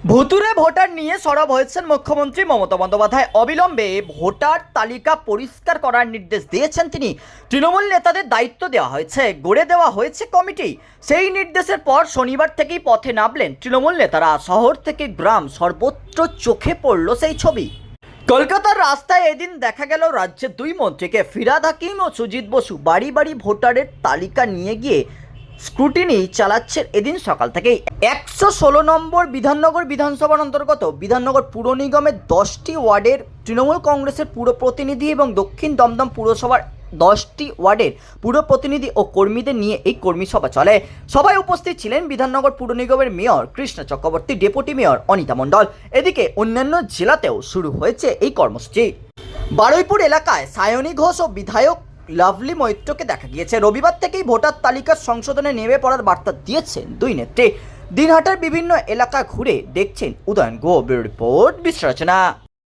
ভুতুরে ভোটার নিয়ে সরব হয়েছেন মুখ্যমন্ত্রী মমতা বন্দ্যোপাধ্যায়। অবিলম্বে ভোটার তালিকা পরিষ্কার করার নির্দেশ দিয়েছেন তিনি। তৃণমূল নেতাদের দায়িত্ব দেওয়া হয়েছে, গড়ে দেওয়া হয়েছে কমিটি। সেই নির্দেশের পর শনিবার থেকেই পথে নামলেন তৃণমূল নেতারা। শহর থেকে গ্রাম সর্বত্র চোখে পড়ল সেই ছবি। কলকাতার রাস্তায় এদিন দেখা গেল রাজ্যের দুই মন্ত্রীকে, ফিরাদ হাকিম ও সুজিত বসু। বাড়ি বাড়ি ভোটারের তালিকা নিয়ে গিয়ে স্ক্রুটিনি চালাচ্ছেন এদিন সকাল থেকে একশো ষোলো নম্বর বিধাননগর বিধানসভার অন্তর্গত বিধাননগর পুর নিগমের দশটি ওয়ার্ডের তৃণমূল কংগ্রেসের পুরো প্রতিনিধি এবং দক্ষিণ দমদম পুরসভার দশটি ওয়ার্ডের পুর প্রতিনিধি ও কর্মীদের নিয়ে এই কর্মী সভা চলে। সবাই উপস্থিত ছিলেন বিধাননগর পুর নিগমের mayor Krishna Chakraborty, deputy mayor Anita Mondal. এদিকে অন্যান্য জেলাতেও শুরু হয়েছে এই কর্মসূচি। বারুইপুর এলাকায় সায়নী ঘোষ ও বিধায়ক লাভলি মৈত্রকে দেখা গিয়েছে। রবিবার থেকেই ভোটার তালিকার সংশোধনে নেমে পড়ার বার্তা দিয়েছেন দুই নেত্রী। দিনহাটার বিভিন্ন এলাকা ঘুরে দেখছেন উদয়ন গো রিপোর্ট বিশ্লেষণা